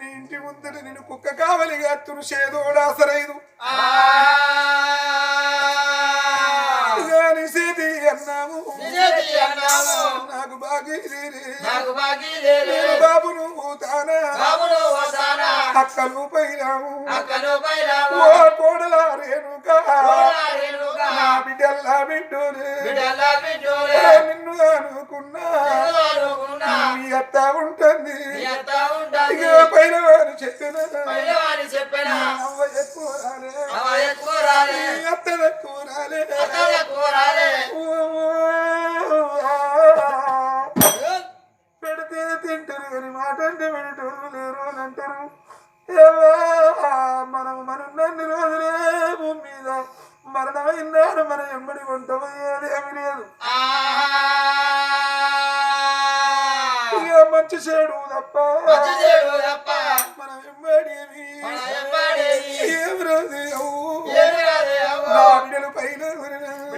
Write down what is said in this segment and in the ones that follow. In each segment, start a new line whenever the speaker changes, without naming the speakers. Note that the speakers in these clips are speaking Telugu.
నీ ఇంటి ముందట నేను కుక్క కావలిగా గాని సేతి అన్నాము. నాకు బాగా బాబును తానా అక్కలు పైనాము ఓ కోడల రేణుకా. నా బిడ్డల్లా బిడ్డోనే నిన్ను అనుకున్నా. మీ అత్త ఉంటుంది. పైన వారు చెప్పిన. అత్త ఎక్కువ రాలే.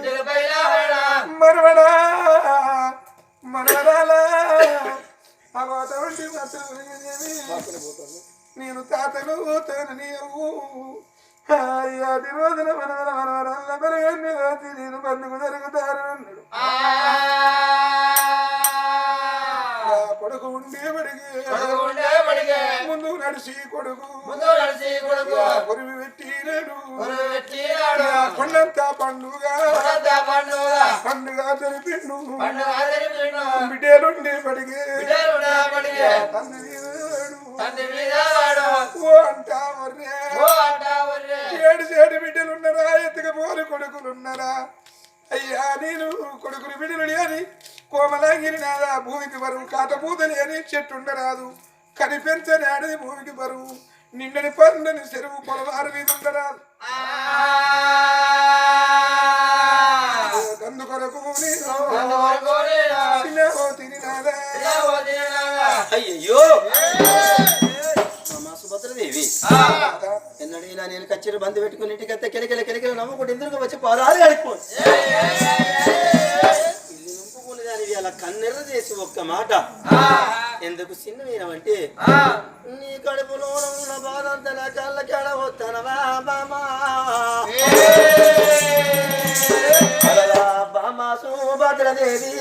ఊరిన.
బిడ్డలపై
మాత్రం నేను తాతలు పోతాను నీవు. అది రోజున మనవర మనవరాల పెరగన్ని నేను బంధుకు జరుగుతాను అన్నాడు.
ఆ.
నా కొడుకు ఉండేవాడికి
కొడుకు ఉండే బడిగే.
ముందు నడిచి కొడుకు
ముందు నడిచి కొడుకు.
కొరివి పెట్టినాడు
కొడుకు పెట్టినాడు.
కొండంతా పండుగ
కొడంతా పండుగ.
పండుగ జరిపిండు
పండుగ జరిపిండు.
బిడ్డలుండే పడిగే
బిడ్డలుండే బడిగే.
తండ్రి వీరుడు.
తండ్రి మీద
భూమికి బరువు కాతపూతని అని చెట్టుండరాదు కనిపెంచని ఆడది భూమికి బరువు. నిండని పండని చెరువు పొలవారు మీద ఉండరాదు. అందుకొరకు
అమ్మా సుభద్రదేవి. నేను కచ్చేరి బంధు పెట్టుకుని ఇంటికి వస్తే కెలికెల కెలికెల నమ్ముకుంటే ఎందుకు వచ్చి పాదాలు కడుక్కో కన్నెర్ర చేసి ఒక్క మాట. ఎందుకు చిన్నవేనవంటే. నీ కడుపులో ఉన్న బాధ అంతా నా కళ్ళ బామా అలలా బామా సుభద్రదేవి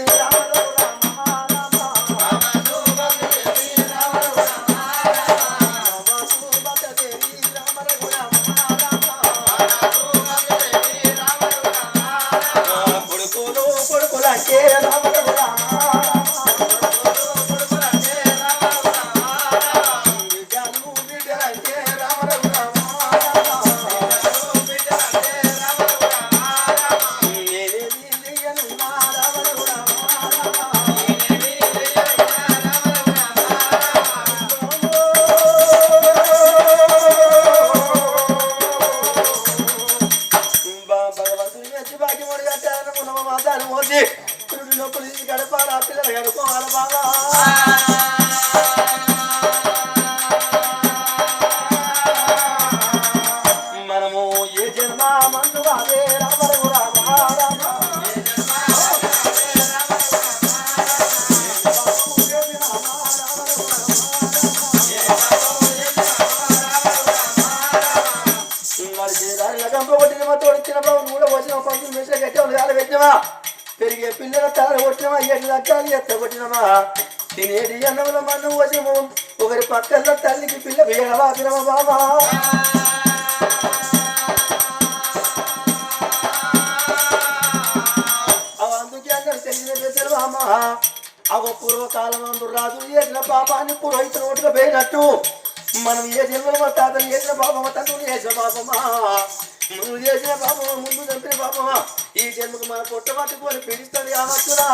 కట్టాము పెరిగే పిల్లల తాళ కొట్టినమా ఏడు లక్షలు ఎత్త కొట్టినమా తినేటి అన్నముల మన్ను వశము. ఒకరి పక్కల్లో తల్లికి పిల్ల వేయవా బాబా? అవ అందుకే అందరు తెలిసిన అవ పూర్వకాలం అందు రాజు చేసిన పాపాన్ని పురోహితులు ఒట్టుగా పోయినట్టు. మనం ఏ జన్మలు మా తాతలు చేసిన పాపమా తండ్రులు చేసిన పాపమా? నువ్వు చేసిన పాపమా ముందు చంపిన పాపమా? ఈ జన్మకు మన పొట్ట పట్టుకొని పీడిస్తుంది కావచ్చురా.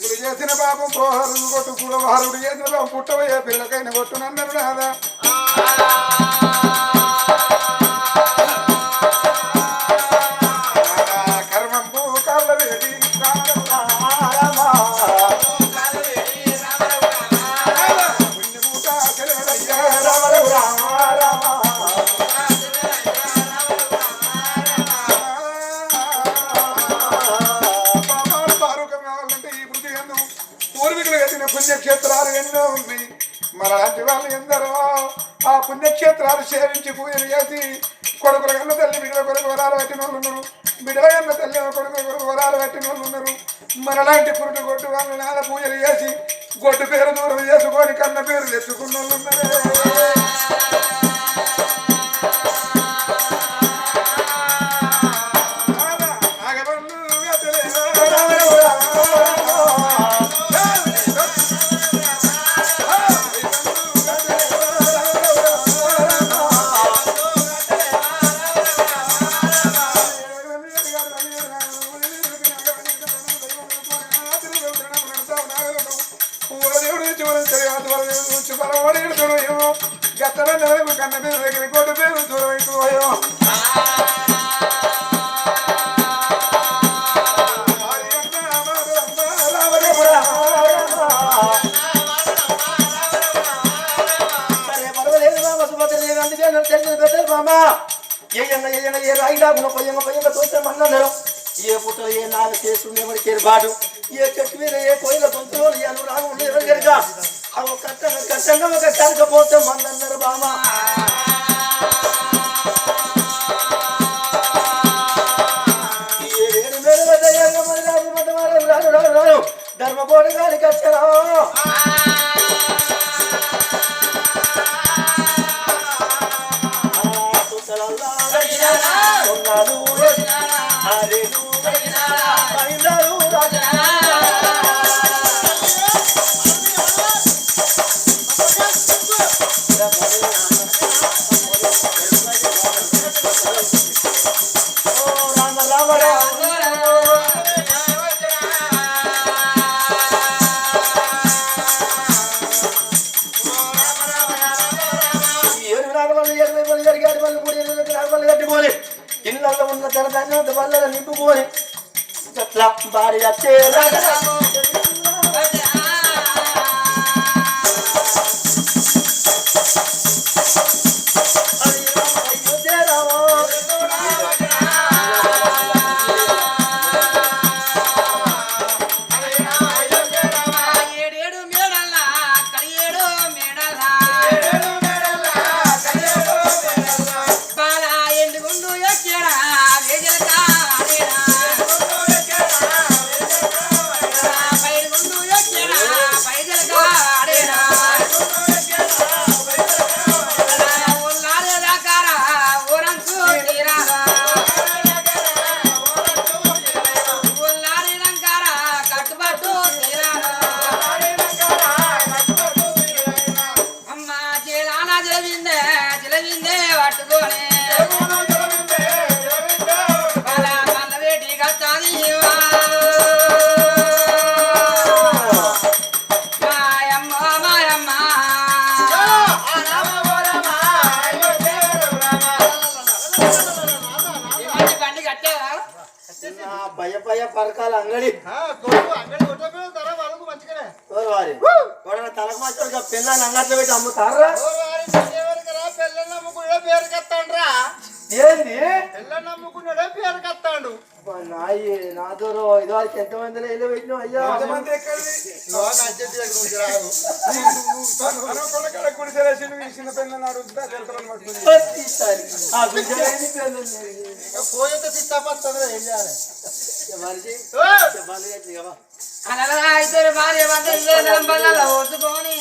పూర్వీకులు చేసిన పాపం ప్రోహరుడు కొట్టు పూర్వహారుడు చేసిన పాపం పుట్టవయ్యే పిల్లకైన కొట్టునన్నారు నాదా పుణ్యక్షేత్రాలు ఎన్నో ఉన్నాయి మరలాంటి వాళ్ళు ఎందరో ఆ పుణ్యక్షేత్రాలు సేవించి పూజలు చేసి కొడుకుల కన్న తల్లి బిడ్డల కొడుకు వరాలు పట్టిన వాళ్ళు ఉన్నారు. బిడ్డల కన్న తల్లి కొడుకు కొడుకు వరాలు పట్టిన వాళ్ళు ఉన్నారు. మనలాంటి పురుడు కొట్టు వాళ్ళు నేల పూజలు చేసి గొడ్డు పేరు దూరం చేసుకొని కన్న పేరు తెచ్చుకున్న వాళ్ళు ఉన్నారు. కన్న మీద దగ్గర కొట్టు పేరు దూరం అయిపోయో
ఏ పుట్ట ఏ నాగ చేస్తుండే మరి కేరుబాటు ఏ చెట్టు మీద ఏ కోయిల గొంతులో ఏ అనురాగం ఉండే కనుక అవి కట్టంగా కట్టంగా ఒక కనకపోతే మందన్నారు బామా ధర్మకోటి గారికి వచ్చారా రామ ఇళ్ళల్లో వల్ల నింపుకొని. అట్లా భార్య వచ్చే అంగడి. తలకు మాత్రం పిల్లని అంగట్లో పెట్టి అమ్ముతారా? ఏంది?
పేరు
అబ్బా, నాయి నాతో ఇది వారికి ఎంతమంది ఇల్లు పెట్టినావు? అయ్యా.
ఎంతమంది ఎక్కడిది? అనుకున్న కాడ గుడిసెలేసి నువ్వు ఈ చిన్న పిల్లని అడుగుతుంటే జలతలను పట్టుకుని.
ప్రతిసారి. ఆ గుంజలేని పిల్లలు
పోయితే సిద్ధపడుతుంది ఏం చేయాలి?
మనిషి చెప్పాలి కదా
ఇద్దరు భార్య బల్లలో ఓసుకొని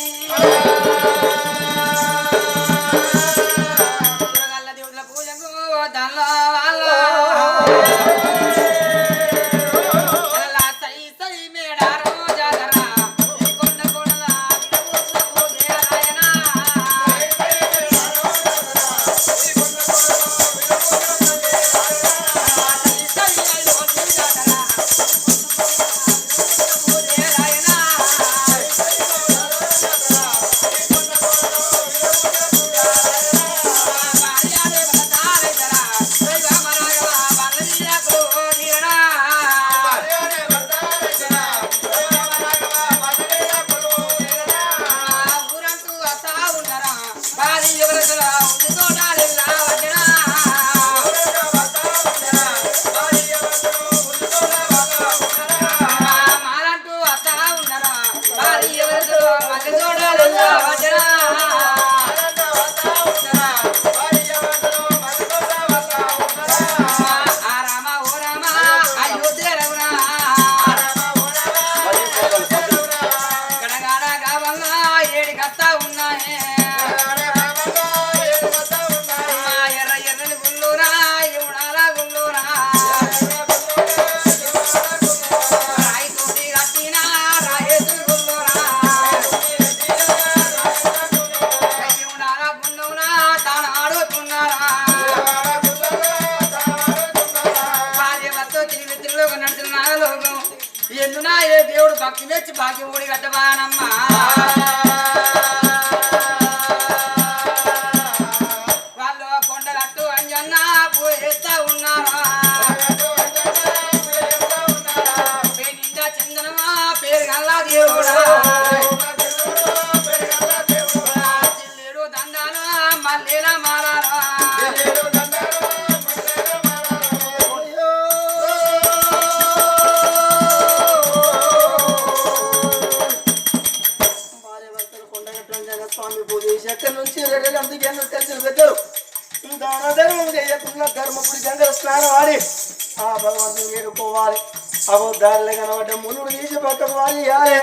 అవో దారిలో కనబడ్డ మునుడు తీసి పక్కకు వాలి ఇవ్వాలి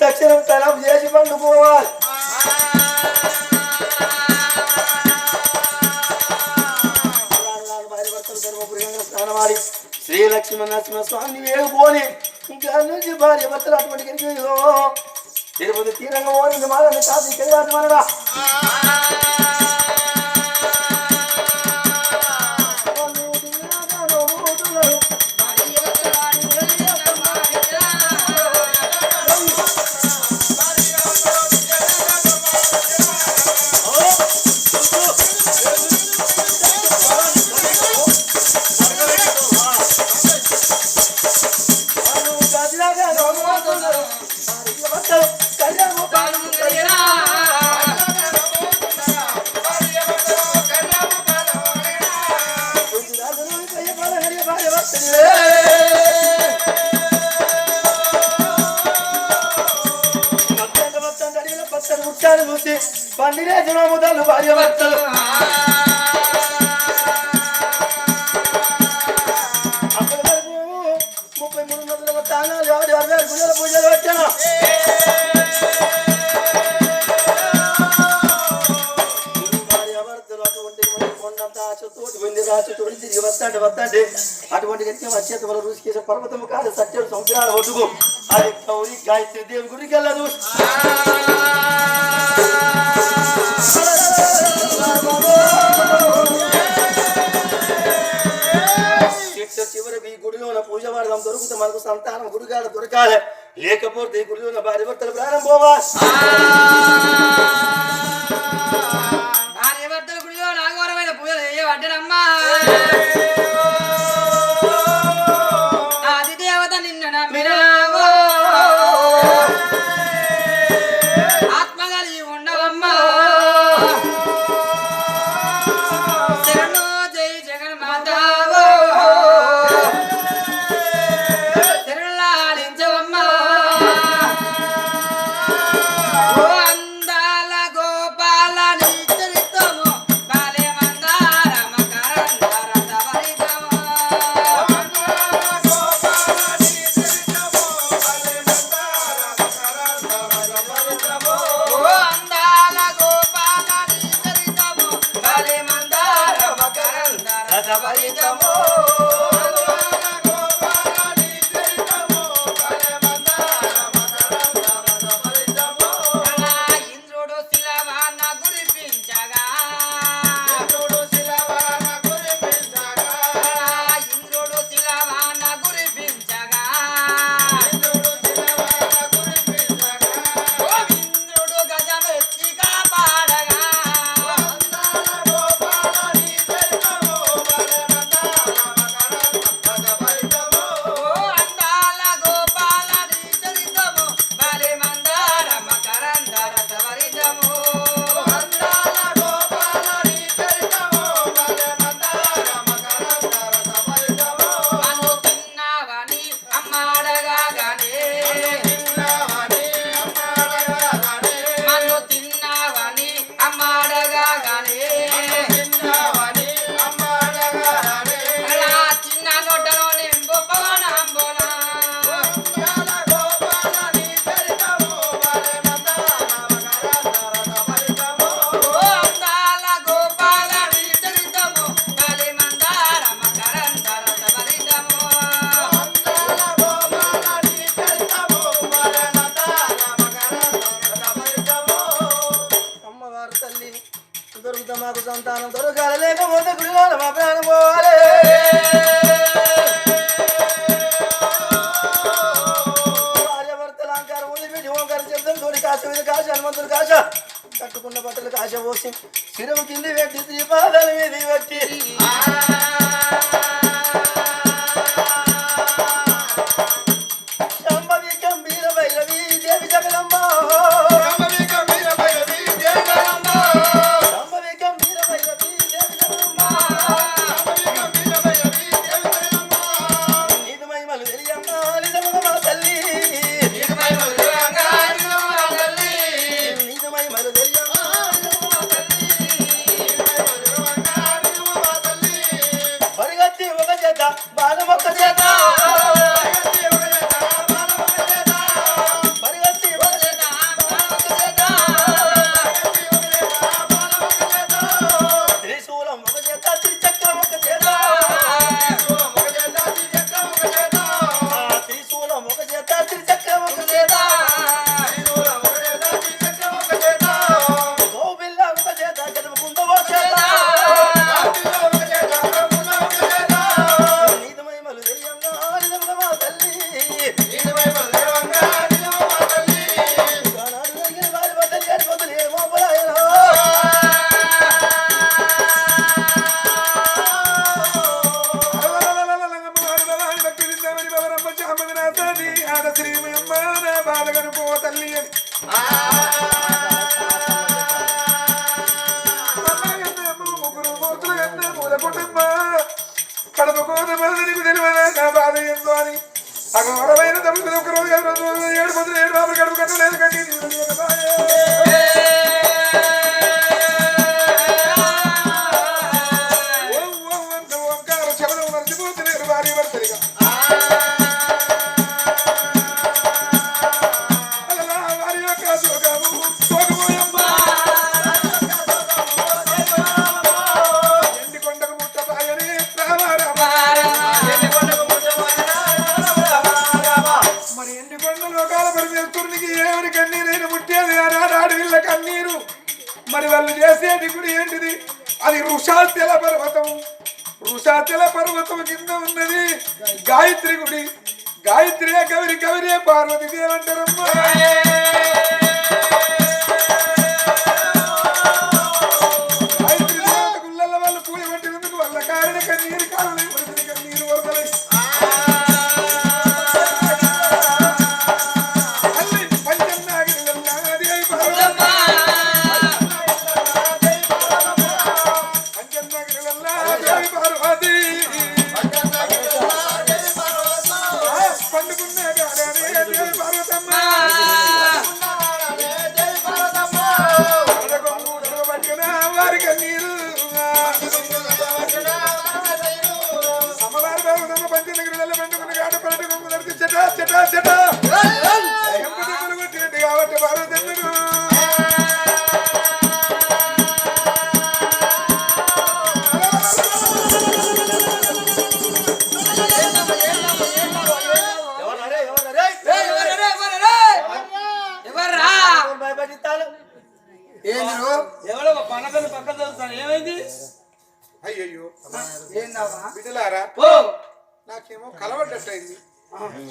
దక్షిణం తలపు చేసి పండుకోవాలి. భార్యభర్తలు శ్రీ లక్ష్మణ నరసింహ స్వామిని వేడుకోని ఇంకా నుంచి భార్య భర్తలు అటువంటి తిరుపతి తీరంగా ఓరింది మాదని కాదు ఇక్కడ మనరా పందిరేసిన ముదలు భార్య భర్తలు ముప్పై మూడు వందల తానాలు ఆడి అరవై గుణాల పూజలు పెట్టాను భార్యాభర్తలు అటువంటి తిరిగి వస్తాంటే వస్తాంటే అటువంటి గట్టిగా వచ్చేత వల్ల రుచికేసే పర్వతము కాదు సత్యుడు సముద్రాల ఒడ్డుకు. అది గౌరీ గాయత్రి దేవి గుడికి వెళ్ళదు మనకు సంతానం గుడిగాడ దొరకాలి. లేకపోతే ఈ గుడిలో ఉన్న భార్య భర్తలు ప్రారంభమా
భార్య భర్తల గుడిలో నాగవరమైన పూజలు చేయబడ్డనమ్మా ఏమి అమ్మా నా
బాధ తల్లి
అని. ముగ్గురు కోతులు కన్నా మూల కుటుంబ. కడప కోత నీకు తెలివైనా నా బాధ ఎంతో ఏడు రోజులు ఏడు మందులు బాబులు కడుపు కట్టలేదు కండి వృషాచల పర్వతం వృషాచల పర్వతం కింద ఉన్నది గాయత్రి గుడి. గాయత్రియే గౌరి గౌరియే పార్వతి దేవంటారమ్మా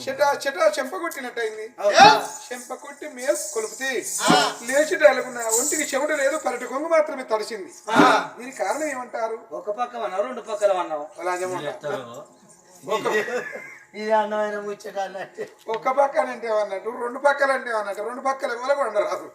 చెట చెట చెంప కొట్టి మేస్ కొలుపుతి. లేచి నా ఒంటికి చెమట లేదు పరటి కొంగు మాత్రమే తడిచింది దీని కారణం ఏమంటారు?
ఒక పక్క అన్నావు రెండు పక్కల అన్నావు.
అలాగే
ఇది
ఒక పక్కన అంటే అన్నట్టు. రెండు పక్కలు అంటే అన్నట్టు రెండు పక్కల కూడా ఉండరాదు.